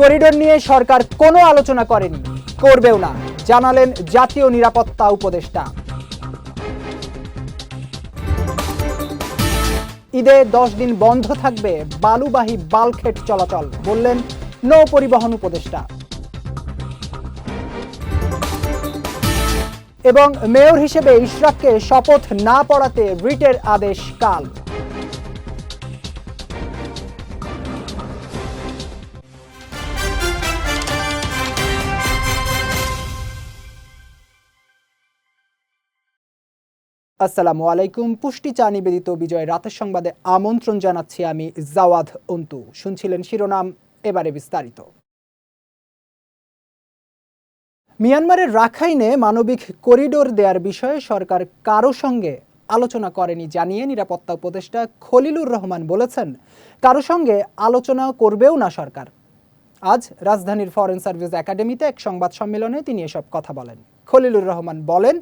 Corridor নিয়ে সরকার কোনো আলোচনা করেনি, করবেও না, জানালেন জাতীয় নিরাপত্তা উপদেষ্টা। ঈদে দশ দিন বন্ধ থাকবে বালুবাহী বালখেট চলাচল, বললেন নৌ পরিবহন উপদেষ্টা। এবং মেয়র হিসেবে ইশরাককে শপথ না পড়াতে রিটের আদেশ কাল। আসসালামু আলাইকুম। পুষ্টি চা নিবেদিত বিজয় রাতের সংবাদে আমন্ত্রণ জানাচ্ছি আমি জাওয়াদ অন্তু। শুনছিলেন শিরোনাম, এবারে বিস্তারিত। মিয়ানমারের রাখাইনে মানবিক করিডোর দেওয়ার বিষয়ে সরকার কারও সঙ্গে আলোচনা করেনি জানিয়ে নিরাপত্তা উপদেষ্টা খলিলুর রহমান বলেছেন, কারও সঙ্গে আলোচনা করবেও না সরকার। আজ রাজধানীর ফরেন সার্ভিস একাডেমিতে এক সংবাদ সম্মেলনে তিনি এসব কথা বলেন। খলিলুর রহমান বলেন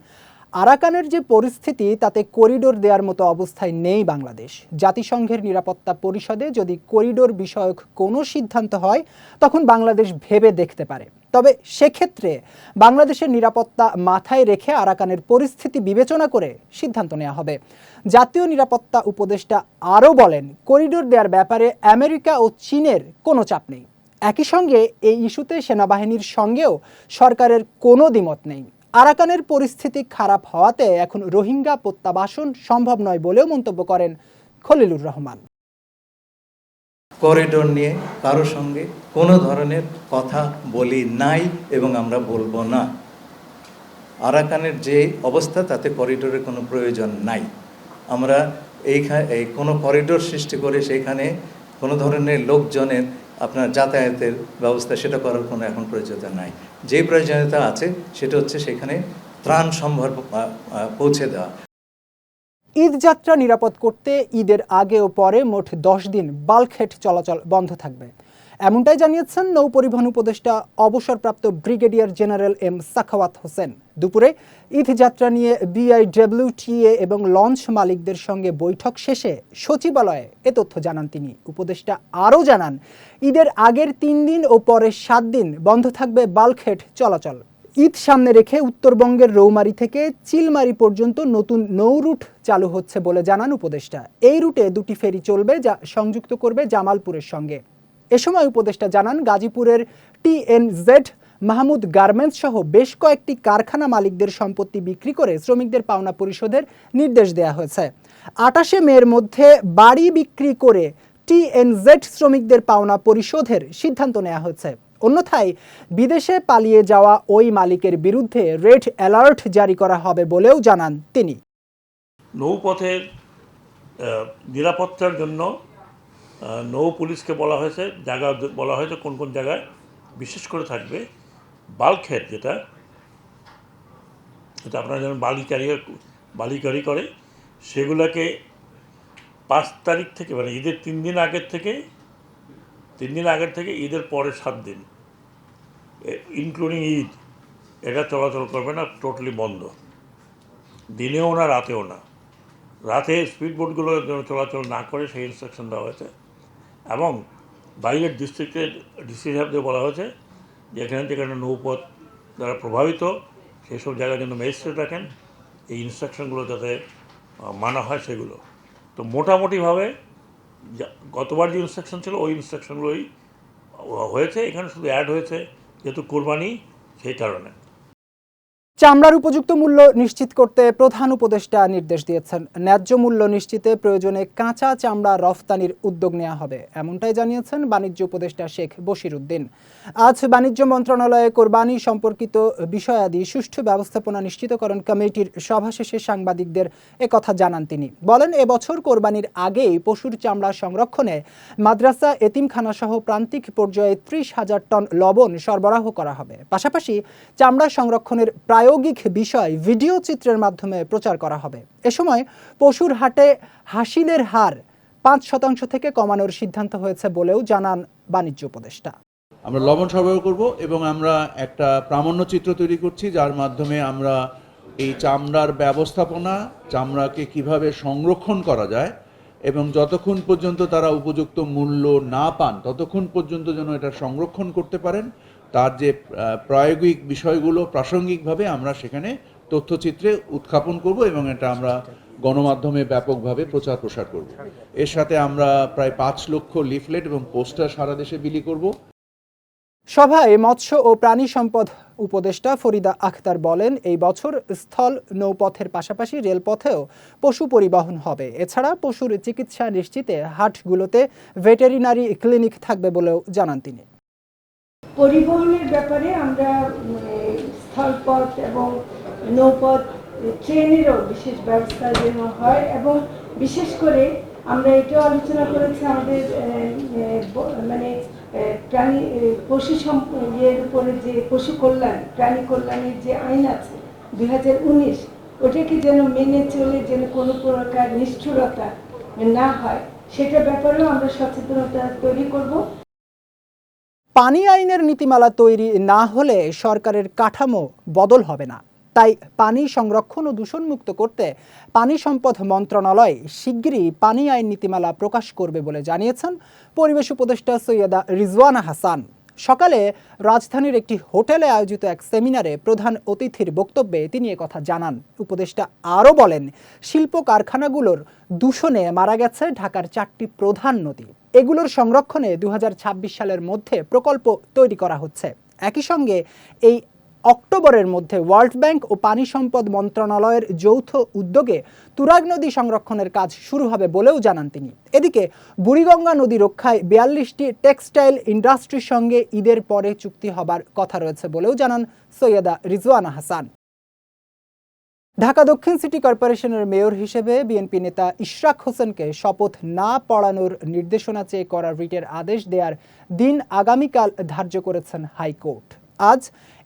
আরাকানের যে পরিস্থিতি, তাতে করিডোর দেওয়ার মতো অবস্থায় নেই বাংলাদেশ। জাতিসংঘের নিরাপত্তা পরিষদে যদি করিডোর বিষয়ক কোনো সিদ্ধান্ত হয়, তখন বাংলাদেশ ভেবে দেখতে পারে। তবে সেক্ষেত্রে বাংলাদেশের নিরাপত্তা মাথায় রেখে আরাকানের পরিস্থিতি বিবেচনা করে সিদ্ধান্ত নেওয়া হবে। জাতীয় নিরাপত্তা উপদেষ্টা আরও বলেন, করিডোর দেওয়ার ব্যাপারে আমেরিকা ও চীনের কোনো চাপ নেই। একই সঙ্গে এই ইস্যুতে সেনাবাহিনীর সঙ্গেও সরকারের কোনো দ্বিমত নেই। আরাকানের পরিস্থিতি খারাপ হওয়াতে এখন রোহিঙ্গা প্রত্যাবাসন সম্ভব নয় বলেও মন্তব্য করেন খলিলুর রহমান। করিডোর নিয়ে কারও সঙ্গে কোনো ধরনের কথা বলি নাই এবং আমরা বলব না। আরাকানের যে অবস্থা, তাতে করিডোরের কোনো প্রয়োজন নাই। আমরা এইখানে এই কোনো করিডোর সৃষ্টি করে সেইখানে কোনো ধরনের লোকজনের আপনার যাতায়াতের ব্যবস্থা সেটা করার কোনো এখন প্রয়োজনীয়তা নাই। যে প্রয়োজনীয়তা আছে সেটা হচ্ছে সেখানে ত্রাণ আহ, পৌঁছে দেওয়া। ঈদ যাত্রা নিরাপদ করতে ঈদের আগে ও পরে মোট দশ দিন বাল্কহেট চলাচল বন্ধ থাকবে। এমনটাই জানিয়েছেন নৌ পরিবহন উপদেষ্টা, অবসরপ্রাপ্ত brigadier general M Sakhawat Hossain. দুপুরে ঈদ যাত্রা নিয়ে বিআইডব্লিউটিএ এবং লঞ্চ মালিকদের সঙ্গে বৈঠক শেষে সচিবালয়ে এ তথ্য জানান তিনি। উপদেষ্টা আরও জানান, ঈদের আগের তিন দিন ও পরের সাত দিন বন্ধ থাকবে বাল্কহেড চলাচল। ঈদ সামনে রেখে উত্তরবঙ্গের রৌমারি থেকে চিলমারি পর্যন্ত নতুন নৌ রুট চালু হচ্ছে বলে জানান উপদেষ্টা। এই রুটে দুটি ফেরি চলবে যা সংযুক্ত করবে জামালপুরের সঙ্গে। এ সময় উপদেষ্টা জানান, গাজীপুরের টিএনজেড মাহমুদ গার্মেন্টস সহ বেশ কয়েকটি কারখানা মালিকদের সম্পত্তি বিক্রি করে শ্রমিকদের পাওনা পরিশোধের নির্দেশ দেওয়া হয়েছে। আটাশে মের মধ্যে বাড়ি বিক্রি করে টিএনজেড শ্রমিকদের পাওনা পরিশোধের সিদ্ধান্ত নেওয়া হয়েছে। অন্যথায় বিদেশে পালিয়ে যাওয়া ওই মালিকের বিরুদ্ধে রেড অ্যালার্ট জারি করা হবে বলেও জানান তিনি। নৌপথের নিরাপত্তার জন্য নৌ পুলিশকে বলা হয়েছে, জায়গা বলা হয়েছে কোন কোন জায়গায়, বিশেষ করে থাকবে বাল্কহেড যেটা যেটা আপনারা যেমন বালি ক্যারি বালি ক্যারি করে। সেগুলোকে পাঁচ তারিখ থেকে মানে ঈদের তিন দিন আগের থেকে, তিন দিন আগের থেকে ঈদের পরে সাত দিন ইনক্লুডিং ঈদ, এটা চলাচল করবে না টোটালি বন্ধ। দিনেও না, রাতেও না। রাতে স্পিড বোটগুলো যেন চলাচল না করে, সেই ইনস্ট্রাকশন দেওয়া হয়েছে। এবং বাইরের ডিস্ট্রিক্টের ডিসি সাহেবদের বলা হয়েছে যে এখানে যেখানে নৌপথ দ্বারা প্রভাবিত সেই সব জায়গায় যেন ম্যাজিস্ট্রেট রাখেন, এই ইনস্ট্রাকশনগুলো যাতে মানা হয় সেগুলো। তো মোটামুটিভাবে গতবার যে ইনস্ট্রাকশন ছিল, ওই ইনস্ট্রাকশনগুলোই হয়েছে। এখানে শুধু অ্যাড হয়েছে, যেহেতু কোরবানি, সেই কারণে। চামড়ার উপযুক্ত মূল্য নিশ্চিত করতে প্রধান উপদেষ্টা নির্দেশ দিয়েছেন। ন্যায্য মূল্য নিশ্চিতে প্রয়োজনে কাঁচা চামড়া রফতানির উদ্যোগ নেওয়া হবে, এমনটাই জানিয়েছেন বাণিজ্য উপদেষ্টা শেখ বশির উদ্দিন। আজ বাণিজ্য মন্ত্রণালয়ে কোরবানি সম্পর্কিত বিষয়াদি সুষ্ঠু ব্যবস্থাপনা নিশ্চিতকরণ কমিটির সভা শেষে সাংবাদিকদের একথা জানান তিনি। বলেন এবছর কোরবানির আগেই পশুর চামড়া সংরক্ষণে মাদ্রাসা এতিমখানা সহ প্রান্তিক পর্যায়ে ত্রিশ হাজার টন লবণ সরবরাহ করা হবে। পাশাপাশি চামড়া সংরক্ষণের প্রায়োগিক বিষয় ভিডিও চিত্রের মাধ্যমে প্রচার করা হবে। এ সময় পশুর হাটে হাসিলের হার পাঁচ শতাংশ থেকে কমানোর সিদ্ধান্ত হয়েছে বলেও জানান বাণিজ্য উপদেষ্টা। আমরা লবণ সরবরাহ করব এবং আমরা একটা প্রামাণ্য চিত্র তৈরি করছি, যার মাধ্যমে আমরা এই চামড়ার ব্যবস্থাপনা, চামড়াকে কীভাবে সংরক্ষণ করা যায় এবং যতক্ষণ পর্যন্ত তারা উপযুক্ত মূল্য না পান, ততক্ষণ পর্যন্ত যেন এটা সংরক্ষণ করতে পারেন। তার যে প্রায়োগিক বিষয়গুলো প্রাসঙ্গিকভাবে আমরা সেখানে তথ্যচিত্রে উত্থাপন করব এবং এটা আমরা গণমাধ্যমে ব্যাপকভাবে প্রচার প্রসার করব। এর সাথে আমরা প্রায় পাঁচ লক্ষ লিফলেট এবং পোস্টার সারা দেশে বিলি করব। সভায় মৎস্য ও প্রাণী সম্পদ উপদেষ্টা ফরিদা আখতার বলেন, এই বছর স্থল নৌপথের পাশাপাশি রেলপথেও পশু পরিবহন হবে। এছাড়া পশুর চিকিৎসা নিশ্চিতে হাটগুলোতে ভেটেরিনারি ক্লিনিক থাকবে বলেও জানান তিনি। পরিবহনের ব্যাপারে আমরা স্থলপথ এবং নৌপথ ট্রেনেরও বিশেষ ব্যবস্থা যেন হয় এবং বিশেষ করে আমরা এটাও আলোচনা করেছি আমাদের মানে প্রাণী পশু ইয়ের উপরে যে পশু কল্যাণ, প্রাণী কল্যাণের যে আইন আছে দুই হাজার উনিশ, ওটাকে যেন মেনে চলে, যেন কোনো প্রকার নিষ্ঠুরতা না হয়, সেটা ব্যাপারেও আমরা সচেতনতা তৈরি করব। পানি আইনের নীতিমালা তৈরি না হলে সরকারের কাঠামো বদল হবে না। তাই পানি সংরক্ষণ ও দূষণমুক্ত করতে পানি সম্পদ মন্ত্রণালয় শিগগিরই পানি আইন নীতিমালা প্রকাশ করবে বলে জানিয়েছেন পরিবেশ উপদেষ্টা সৈয়দা রিজওয়ানা হাসান। সকালে রাজধানীর একটি হোটেলে আয়োজিত এক সেমিনারে প্রধান অতিথির বক্তব্যে তিনি কথা জানান। উপদেষ্টা আরও বলেন, শিল্প কারখানাগুলোর দূষণে মারা গেছে ঢাকার চারটি প্রধান নদী। এগুলোর সংরক্ষণে দু হাজার ছাব্বিশ সালের মধ্যে প্রকল্প তৈরি করা হচ্ছে। একই সঙ্গে এই অক্টোবরের মধ্যে ওয়ার্ল্ড ব্যাংক ও পানি সম্পদ মন্ত্রণালয়ের যৌথ উদ্যোগে তুরাগ নদী সংরক্ষণের কাজ শুরু হবে বলেও জানান তিনি। এদিকে বুড়িগঙ্গা নদী রক্ষায় বিয়াল্লিশটি টেক্সটাইল ইন্ডাস্ট্রির সঙ্গে ঈদের পরে চুক্তি হবার কথা রয়েছে বলেও জানান সৈয়দা রিজওয়ানা হাসান। ঢাকা দক্ষিণ সিটি কর্পোরেশনের মেয়র হিসেবে বিএনপি নেতা ইশরাক হোসেনকে শপথ না পড়ানোর নির্দেশনা চেয়ে করা রিটের আদেশ দেওয়ার দিন আগামীকাল ধার্য করেছেন হাইকোর্ট। আজ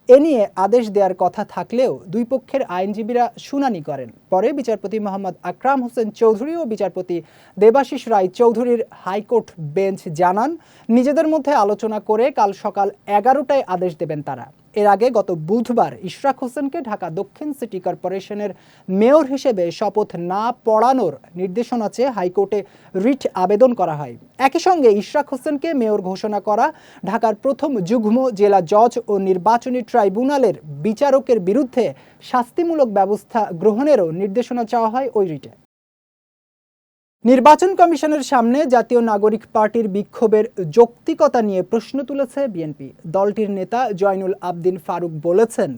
এ নিয়ে আদেশ দেওয়ার কথা থাকলেও দুই পক্ষের আইনজীবীরা শুনানি করেন। পরে বিচারপতি মোহাম্মদ আকরাম হোসেন চৌধুরী ও বিচারপতি দেবাশিস রায় চৌধুরীর হাইকোর্ট বেঞ্চ জানান, নিজেদের মধ্যে আলোচনা করে কাল সকাল এগারোটায় আদেশ দেবেন তারা। এর আগে গত বুধবার ইশরাক হোসেনকে ঢাকা দক্ষিণ সিটি কর্পোরেশনের মেয়র হিসেবে শপথ না পড়ানোর নির্দেশনা চেয়ে হাইকোর্টে রিট আবেদন করা হয়। একই সঙ্গে ইশরাক হোসেনকে মেয়র ঘোষণা করা ঢাকার প্রথম যুগ্ম জেলা জজ ও নির্বাচনী ট্রাইব্যুনালের বিচারকের বিরুদ্ধে শাস্তিমূলক ব্যবস্থা গ্রহণেরও নির্দেশনা চাওয়া হয় ওই রিটে। নির্বাচন কমিশনের সামনে জাতীয় নাগরিক পার্টির বিক্ষোভের যৌক্তিকতা নিয়ে প্রশ্ন তুলেছে বিএনপি। দলটির নেতা জয়নুল আবদিন ফারুক বলেছেন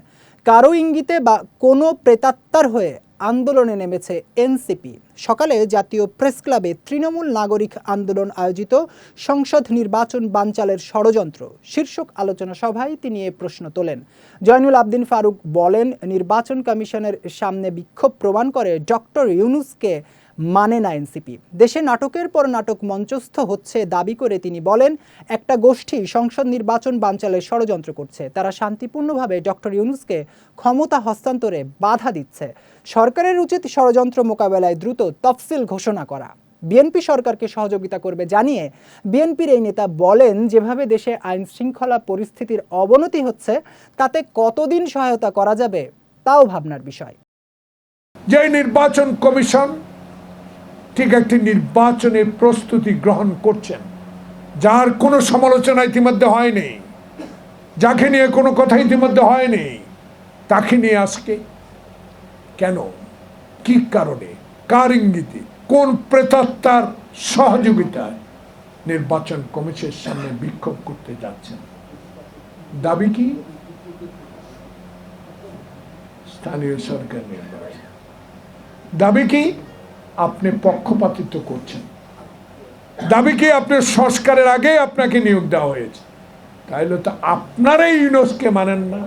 কারও ইঙ্গিতে বা কোনো প্রেতাত্মার হয়ে আন্দোলনে নেমেছে এনসিপি। সকালে জাতীয় প্রেস ক্লাবে তৃণমূল নাগরিক আন্দোলন আয়োজিত সংসদ নির্বাচন বানচালের ষড়যন্ত্র শীর্ষক আলোচনা সভায় তিনি এ প্রশ্ন তোলেন। জয়নুল আবদিন ফারুক বলেন, নির্বাচন কমিশনের সামনে বিক্ষোভ প্রমাণ করে ডক্টর ইউনুসকে মানে না এনসিপি। দেশে নাটকের পর নাটক মঞ্চস্থ হচ্ছে দাবি করে তিনি বলেন, একটা গোষ্ঠী সংসদ নির্বাচন বানচালের ষড়যন্ত্র করছে। তারা শান্তিপূর্ণভাবে ডক্টর ইউনুসকে ক্ষমতা হস্তান্তরে বাধা দিচ্ছে। সরকারের উচিত ষড়যন্ত্র মোকাবেলায় দ্রুত তফসিল ঘোষণা করা। বিএনপি সরকারকে সহযোগিতা করবে জানিয়ে বিএনপির এই নেতা বলেন, যেভাবে দেশে আইন শৃঙ্খলা পরিস্থিতির অবনতি হচ্ছে, তাতে কতদিন সহায়তা করা যাবে, তাও ভাবনার বিষয়। যে নির্বাচন কমিশন ঠিক একটি নির্বাচনের প্রস্তুতি গ্রহণ করছেন। যার কোনো সমালোচনা ইতিমধ্যে হয়নি। যাকে নিয়ে কোনো কথা ইতিমধ্যে হয়নি, তাকে নিয়ে আজকে কেন? কি কারণে? কার ইঙ্গিতে? কোন প্রেতাত্মার সহযোগিতায় নির্বাচন কমিশনের সামনে বিক্ষোভ করতে যাচ্ছেন? দাবি কি? স্থানীয় সরকার নির্বাচন। দাবি কি? আপনি পক্ষপাতিত্ব করছেন। দাবি কি আপনার সংস্কারের আগে আপনাকে নিয়োগ দেওয়া হয়েছে? তাইলে তো আপনারাই ইউনুসকে মানেন না।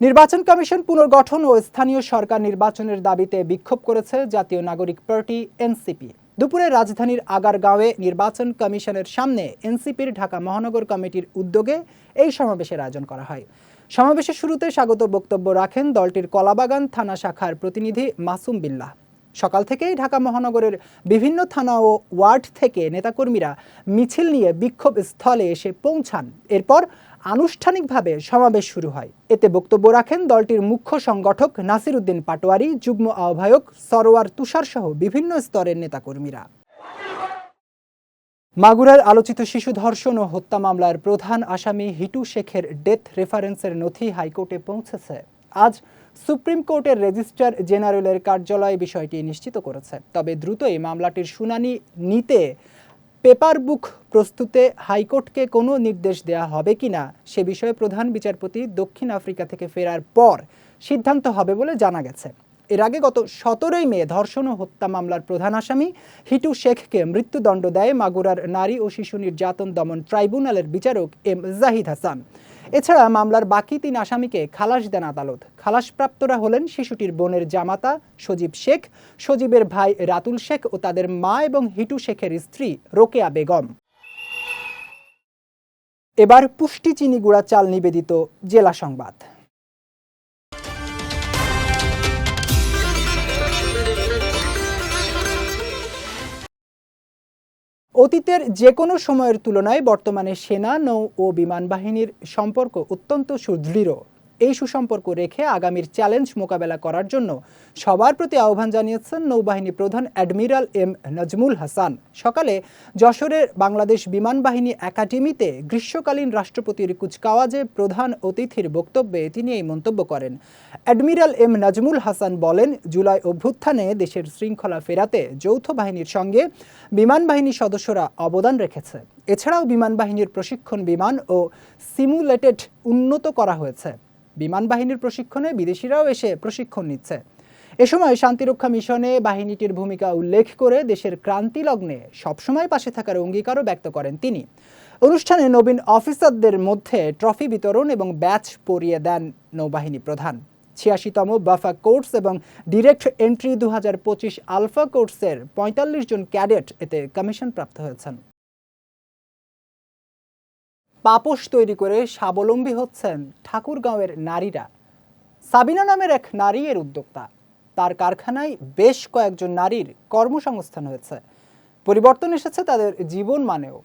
নির্বাচন কমিশন পুনর্গঠন ও স্থানীয় সরকার নির্বাচনের দাবিতে বিক্ষোভ করেছে জাতীয় নাগরিক পার্টি, এনসিপি। দুপুরে রাজধানীর আগারগাঁওয়ে নির্বাচন কমিশনের সামনে এনসিপির ঢাকা মহানগর কমিটির উদ্যোগে এই সমাবেশের আয়োজন করা হয়। সমাবেশের শুরুতে স্বাগত বক্তব্য রাখেন দলটির কলাবাগান থানা শাখার প্রতিনিধি মাসুম বিল্লাহ। সকাল থেকেই ঢাকা মহানগরের বিভিন্ন থানা ও ওয়ার্ড থেকে নেতাকর্মীরা মিছিল নিয়ে বিক্ষোভ স্থলে এসে পৌঁছান। এরপর আনুষ্ঠানিকভাবে সমাবেশ শুরু হয়। এতে বক্তব্য রাখেন দলটির মুখ্য সংগঠক নাসির উদ্দিন পাটোয়ারি, যুগ্ম আহ্বায়ক সরোয়ার তুষার সহ বিভিন্ন স্তরের নেতাকর্মীরা। মাগুরার আলোচিত শিশু ধর্ষণ ও হত্যা মামলার প্রধান আসামি হিটু শেখের ডেথ রেফারেন্সের নথি হাইকোর্টে পৌঁছেছে। আজ সুপ্রিম কোর্টের রেজিস্ট্রার জেনারেলের কার্যালয় বিষয়টি নিশ্চিত করেছে। তবে দ্রুতই মামলাটির শুনানি নিতে পেপার বুক প্রস্তুতে হাইকোর্টকে কোনো নির্দেশ দেওয়া হবে কিনা সে বিষয়ে প্রধান বিচারপতি দক্ষিণ আফ্রিকা থেকে ফেরার পর সিদ্ধান্ত হবে বলে জানা গেছে। এর আগে গত সতেরোই মে ধর্ষণ ও হত্যা মামলার প্রধান আসামি হিটু শেখকে মৃত্যুদণ্ড দেয় মাগুরার নারী ও শিশু নির্যাতন দমন ট্রাইব্যুনালের বিচারক এম জাহিদ হাসান। এছাড়া মামলার বাকি তিন আসামিকে খালাস দেন আদালত। খালাসপ্রাপ্তরা হলেন শিশুটির বোনের জামাতা সজীব শেখ, সজীবের ভাই রাতুল শেখ ও তাদের মা এবং হিটু শেখের স্ত্রী রোকেয়া বেগম। এবার পুষ্টি চিনি গুঁড়া চাল নিবেদিত জেলা সংবাদ। অতীতের যে কোনো সময়ের তুলনায় বর্তমানে সেনা নৌ ও বিমান বাহিনীর সম্পর্ক অত্যন্ত সুদৃঢ়। এই সুসম্পর্ক রেখে আগামীর চ্যালেঞ্জ মোকাবেলা করার জন্য সবার প্রতি আহ্বান জানিয়েছেন নৌবাহিনী প্রধান অ্যাডমিরাল এম নজমুল হাসান। সকালে যশোরের বাংলাদেশ বিমান বাহিনী একাডেমিতে গ্রীষ্মকালীন রাষ্ট্রপতির কুচকাওয়াজে প্রধান অতিথির বক্তব্যে তিনি এই মন্তব্য করেন। অ্যাডমিরাল এম নাজমুল হাসান বলেন, জুলাই অভ্যুত্থানে দেশের শৃঙ্খলা ফেরাতে যৌথ বাহিনীর সঙ্গে বিমান বাহিনীর সদস্যরা অবদান রেখেছে। এছাড়াও বিমান বাহিনীর প্রশিক্ষণ বিমান ও সিমুলেটেড উন্নত করা হয়েছে। বিমান বাহিনীর প্রশিক্ষণে বিদেশিরাও এসে প্রশিক্ষণ নিচ্ছে। এ সময় শান্তিরক্ষা মিশনে বাহিনীটির ভূমিকা উল্লেখ করে দেশের ক্রান্তি লগ্নে সবসময় পাশে থাকার অঙ্গীকারও ব্যক্ত করেন তিনি। অনুষ্ঠানে নবীন অফিসারদের মধ্যে ট্রফি বিতরণ এবং ব্যাচ পরিয়ে দেন নৌবাহিনী প্রধান। ছিয়াশিতম বাফা কোর্স এবং ডিরেক্ট এন্ট্রি দু হাজার পঁচিশ আলফা কোর্সের পঁয়তাল্লিশ জন ক্যাডেট এতে কমিশন প্রাপ্ত হয়েছেন। পাপোশ তৈরি করে স্বাবলম্বী হচ্ছেন ঠাকুরগাঁওয়ের নারীরা। সাবিনা নামের এক নারী এর উদ্যোক্তা। তার কারখানায় বেশ কয়েকজন নারীর কর্মসংস্থান হয়েছে। পরিবর্তন এসেছে তাদের জীবন মানেও।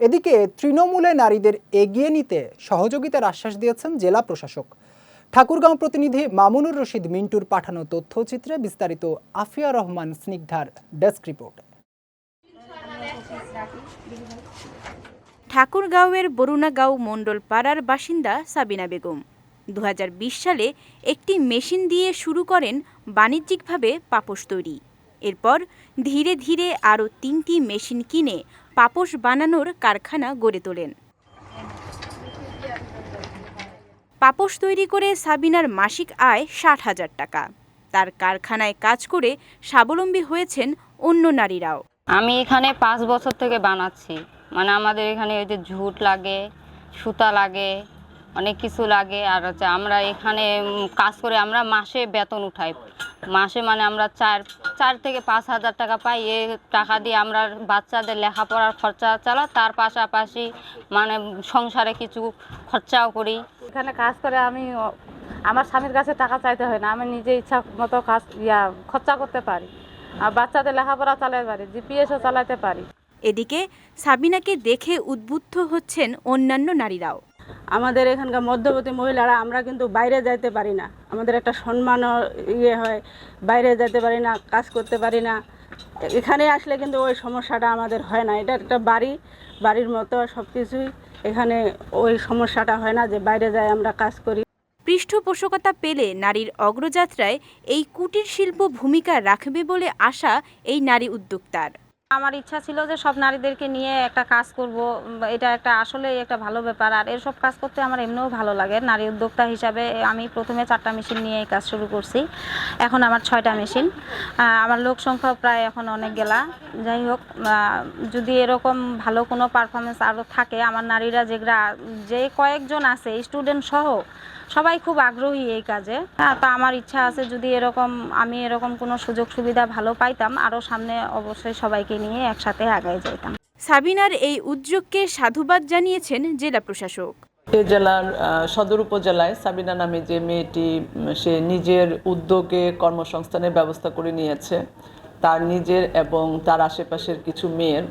এদিকে তৃণমূলে নারীদের এগিয়ে নিতে সহযোগিতার আশ্বাস দিয়েছেন জেলা প্রশাসক। ঠাকুরগাঁও প্রতিনিধি মামুনুর রশিদ মিন্টুর পাঠানো তথ্যচিত্রে বিস্তারিত আফিয়া রহমান স্নিগ্ধার ডেস্ক রিপোর্ট। ঠাকুরগাঁওয়ের বরুণাগাঁও মণ্ডল পাড়ার বাসিন্দা সাবিনা বেগম। দু হাজার বিশ সালে একটি মেশিন দিয়ে শুরু করেন বাণিজ্যিকভাবে পাপোশ তৈরি। এরপর ধীরে ধীরে আরও তিনটি মেশিন কিনে পাপোশ বানানোর কারখানা গড়ে তোলেন। পাপোশ তৈরি করে সাবিনার মাসিক আয় ষাট হাজার টাকা। তার কারখানায় কাজ করে স্বাবলম্বী হয়েছেন অন্য নারীরাও। আমি এখানে পাঁচ বছর থেকে বানাচ্ছি। মানে আমাদের এখানে ওই যে ঝুট লাগে, সুতা লাগে, অনেক কিছু লাগে। আর হচ্ছে আমরা এখানে কাজ করে আমরা মাসে বেতন উঠাই। মাসে মানে আমরা চার চার থেকে পাঁচ হাজার টাকা পাই। এ টাকা দিয়ে আমরা বাচ্চাদের লেখাপড়ার খরচা চালা, তার পাশাপাশি মানে সংসারে কিছু খরচাও করি। এখানে কাজ করে আমি, আমার স্বামীর কাছে টাকা চাইতে হয় না। আমি নিজে ইচ্ছা মতো কাজ, ইয়া, খরচা করতে পারি। আর বাচ্চাদের লেখাপড়া চালাতে পারি জিপিএসও চালাতে পারি। এদিকে সাবিনাকে দেখে উদ্বুদ্ধ হচ্ছেন অন্যান্য নারীরাও। আমাদের এখানকার মধ্যবর্তী মহিলারা আমরা কিন্তু বাইরে যাইতে পারি না। আমাদের একটা সম্মানও ইয়ে হয় বাইরে যেতে পারি না কাজ করতে পারি না। এখানে আসলে কিন্তু ওই সমস্যাটা আমাদের হয় না। এটা একটা বাড়ি বাড়ির মতো সব কিছুই এখানে ওই সমস্যাটা হয় না যে বাইরে যাই আমরা কাজ করি। পৃষ্ঠপোষকতা পেলে নারীর অগ্রযাত্রায় এই কুটির শিল্প ভূমিকা রাখবে বলে আশা এই নারী উদ্যোক্তার। আমার ইচ্ছা ছিল যে সব নারীদেরকে নিয়ে একটা কাজ করব এটা একটা আসলে একটা ভালো ব্যাপার। আর এসব কাজ করতে আমার এমনিও ভালো লাগে। নারী উদ্যোক্তা হিসাবে আমি প্রথমে চারটা মেশিন নিয়ে এই কাজ শুরু করছি। এখন আমার ছয়টা মেশিন। আমার লোক সংখ্যা প্রায় এখন অনেক গেলা। যাই হোক যদি এরকম ভালো কোনো পারফরমেন্স আরও থাকে, আমার নারীরা যেগুলা যে কয়েকজন আছে স্টুডেন্ট সহ সবাই খুব আগ্রহী এই কাজে। হ্যাঁ তা আমার ইচ্ছা আছে যদি এরকম আমি এরকম কোনো সুযোগ সুবিধা ভালো পাইতাম আরও সামনে অবশ্যই সবাইকে নিয়ে একসাথে আগায় যাইতাম। সাবিনার এই উদ্যোগকে সাধুবাদ জানিয়েছেন জেলা প্রশাসক। এ জেলার আহ, সদর উপজেলায় সাবিনা নামে যে মেয়েটি সে নিজের উদ্যোগে কর্মসংস্থানের ব্যবস্থা করে নিয়েছে। তার নিজের এবং তার আশেপাশের কিছু মেয়ের।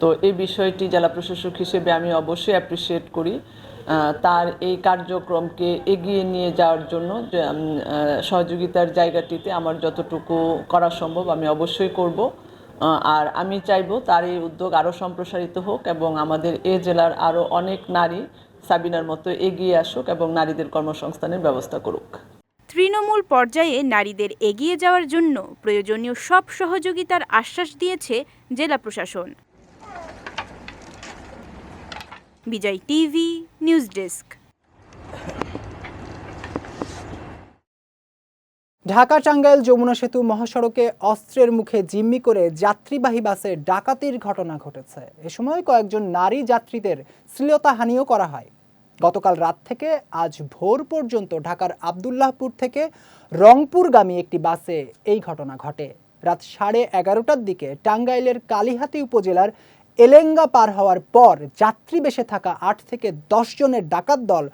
তো এই বিষয়টি জেলা প্রশাসক হিসেবে আমি অবশ্যই অ্যাপ্রিসিয়েট করি। তার এই কার্যক্রমকে এগিয়ে নিয়ে যাওয়ার জন্য সহযোগিতার জায়গাটিতে আমার যতটুকু করা সম্ভব আমি অবশ্যই করব। আর আমি চাইব তার এই উদ্যোগ আরও সম্প্রসারিত হোক এবং আমাদের এ জেলার আরও অনেক নারী সাবিনার মতো এগিয়ে আসুক এবং নারীদের কর্মসংস্থানের ব্যবস্থা করুক। তৃণমূল পর্যায়ে নারীদের এগিয়ে যাওয়ার জন্য প্রয়োজনীয় সব সহযোগিতার আশ্বাস দিয়েছে জেলা প্রশাসন। Bijoy TV, news desk. Dhaka Tangail Jamuna সেতু মহাসড়কে অস্ত্রের মুখে জিম্মি করে যাত্রীবাহী বাসে ডাকাতির ঘটনা ঘটেছে। এ সময় কয়েকজন নারী যাত্রীদের শ্লীলতাহানিও করা হয়। গতকাল রাত থেকে আজ ভোর পর্যন্ত ঢাকার আবদুল্লাহপুর থেকে রংপুরগামী একটি বাসে এই ঘটনা ঘটে। রাত সাড়ে এগারোটার দিকে টাঙ্গাইলের কালিহাতি উপজেলার এলেঙ্গা পার হওয়ার পর যাত্রী বেশে থাকা আট থেকে দশ জনের ডাকাত দল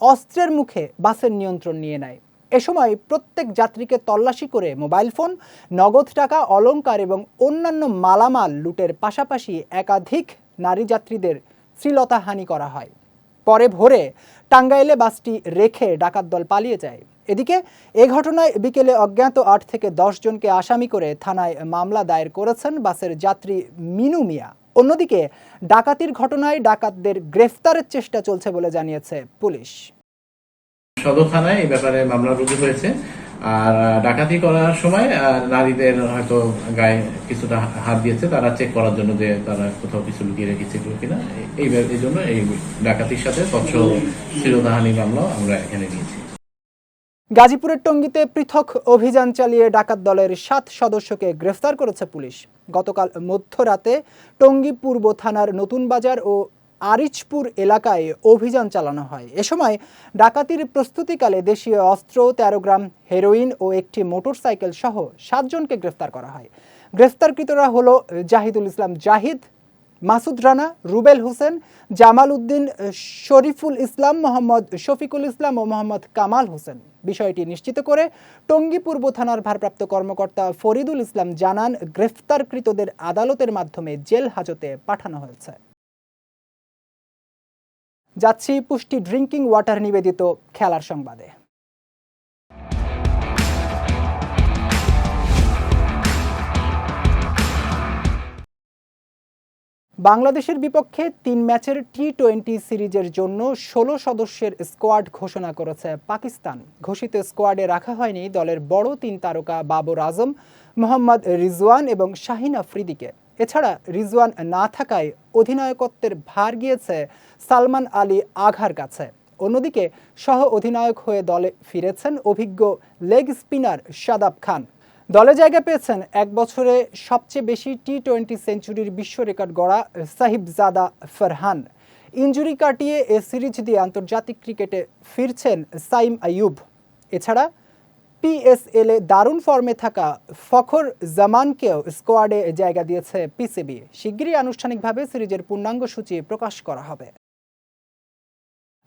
অস্ত্রের মুখে বাসের নিয়ন্ত্রণ নিয়ে নেয়। এ সময় প্রত্যেক যাত্রীকে তল্লাশি করে মোবাইল ফোন, নগদ টাকা অলঙ্কার এবং অন্যান্য মালামাল লুটের পাশাপাশি একাধিক নারী যাত্রীদের শ্লীলতাহানি করা হয়। পরে ভোরে টাঙ্গাইলে বাসটি রেখে ডাকাত দল পালিয়ে যায়। এদিকে এ ঘটনায় বিকেলে অজ্ঞাত আট থেকে দশ জনকে আসামি করে থানায় মামলা দায়ের করেছেন বাসের যাত্রী মিনু মিয়া। অন্যদিকে, ডাকাতির ঘটনায় ডাকাতদের গ্রেফতারের চেষ্টা চলছে বলে জানিয়েছে পুলিশ। সদর থানায় এই ব্যাপারে মামলা রুজু হয়েছে। আর ডাকাতি করার সময় নারীদের হয়তো গায়ে কিছুটা হাত দিয়েছে। তারা চেক করার জন্য যে তারা কোথাও কিছু লুকিয়ে রেখেছিল কিনা, এই জন্য এই ডাকাতির সাথে স্বচ্ছ শিরোধাহানি মামলা আমরা এখানে নিয়েছি। গাজীপুরের টঙ্গীতে পৃথক অভিযান চালিয়ে ডাকাত দলের সাত সদস্যকে গ্রেফতার করেছে পুলিশ। গতকাল মধ্যরাতে টঙ্গী পূর্ব থানার নতুন বাজার ও আরিচপুর এলাকায় অভিযান চালানো হয়। এ সময় ডাকাতির প্রস্তুতিকালে দেশীয় অস্ত্র, তেরো গ্রাম হেরোইন ও একটি মোটরসাইকেল সহ সাতজনকে গ্রেফতার করা হয়। গ্রেফতারকৃতরা হলো জাহিদুল ইসলাম জাহিদ, মাসুদ রানা, রুবেল হোসেন, জামাল উদ্দিন, শরীফুল ইসলাম মোহাম্মদ, শফিকুল ইসলাম ও মোহাম্মদ কামাল হোসেন। বিষয়টি নিশ্চিত করে টঙ্গী পূর্ব থানার ভারপ্রাপ্ত কর্মকর্তা ফরিদুল ইসলাম জানান, গ্রেফতারকৃতদের আদালতের মাধ্যমে জেল হাজতে পাঠানো হয়েছে। যাচ্ছি পুষ্টি ড্রিঙ্কিং ওয়াটার নিবেদিত খেলার সংবাদে। বাংলাদেশের বিপক্ষে তিন ম্যাচের টি টোয়েন্টি সিরিজের জন্য ষোলো সদস্যের স্কোয়াড ঘোষণা করেছে পাকিস্তান। ঘোষিত স্কোয়াডে রাখা হয়নি দলের বড় তিন তারকা বাবর আজম, মোহাম্মদ রিজওয়ান এবং শাহিন আফ্রিদিকে। এছাড়া রিজওয়ান না থাকায় অধিনায়কত্বের ভার গিয়েছে সালমান আলী আঘার কাছে। অন্যদিকে সহ অধিনায়ক হয়ে দলে ফিরেছেন অভিজ্ঞ লেগ স্পিনার শাদাব খান। দলে জায়গা পেয়েছেন এক বছরে সবচেয়ে বেশি টি টোয়েন্টি সেঞ্চুরির বিশ্ব রেকর্ড গড়া সাহিবজাদা ফরহান। ইঞ্জুরি কাটিয়ে এ সিরিজ দিয়ে আন্তর্জাতিক ক্রিকেটে ফিরছেন সাইম আইয়ুব। এছাড়া পিএসএল এ দারুণ ফর্মে থাকা ফখর জামানকেও স্কোয়াডে জায়গা দিয়েছে পিসিবি শিগগিরই আনুষ্ঠানিকভাবে সিরিজের পূর্ণাঙ্গ সূচি প্রকাশ করা হবে।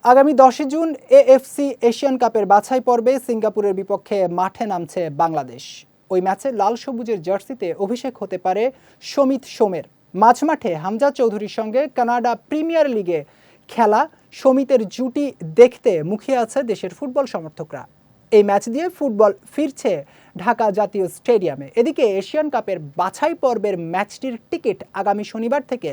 আগামী দশই জুন এএফসি এশিয়ান কাপের বাছাই পর্বে সিঙ্গাপুরের বিপক্ষে মাঠে নামছে বাংলাদেশ। ওই ম্যাচে লাল সবুজের জার্সিতে অভিষেক হতে পারে সমিত সোমের। মাঝমাঠে হামজা চৌধুরীর সঙ্গে কানাডা প্রিমিয়ার লিগে খেলা সমিতের জুটি দেখতে মুখিয়ে আছে দেশের ফুটবল সমর্থকরা। এই ম্যাচ দিয়ে ফুটবল ফিরছে ঢাকা জাতীয় স্টেডিয়ামে। এদিকে এশিয়ান কাপের বাছাই পর্বের ম্যাচটির টিকিট আগামী শনিবার থেকে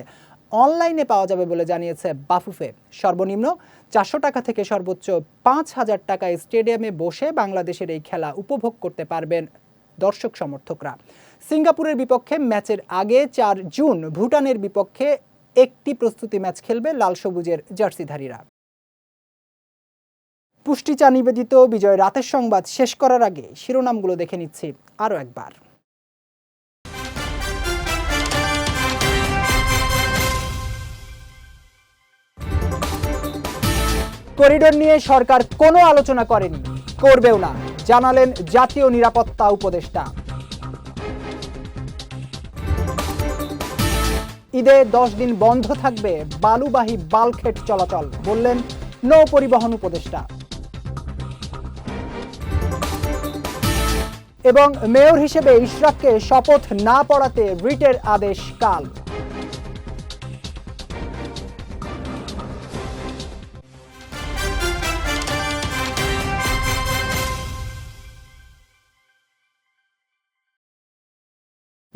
অনলাইনে পাওয়া যাবে বলে জানিয়েছে বাফুফে। সর্বনিম্ন চারশো টাকা থেকে সর্বোচ্চ পাঁচ হাজার টাকায় স্টেডিয়ামে বসে বাংলাদেশের এই খেলা উপভোগ করতে পারবেন দর্শক সমর্থকরা। সিঙ্গাপুরের বিপক্ষে ম্যাচের আগে চার জুন ভুটানের বিপক্ষে একটি প্রস্তুতি ম্যাচ খেলবে লাল সবুজের জার্সিধারীরা। পুষ্টি চা নিবেদিত বিজয় রাতের সংবাদ শেষ করার আগে শিরোনামগুলো দেখে নিচ্ছি আরও একবার। করিডোর নিয়ে সরকার কোনো আলোচনা করেনি, করবেও না। জানালেন জাতীয় নিরাপত্তা উপদেষ্টা। ঈদে দশ দিন বন্ধ থাকবে বালুবাহী বালখেট চলাচল, বললেন নৌ পরিবহন উপদেষ্টা। এবং মেয়র হিসেবে ইশরাককে শপথ না পড়াতে রিটের আদেশ কাল।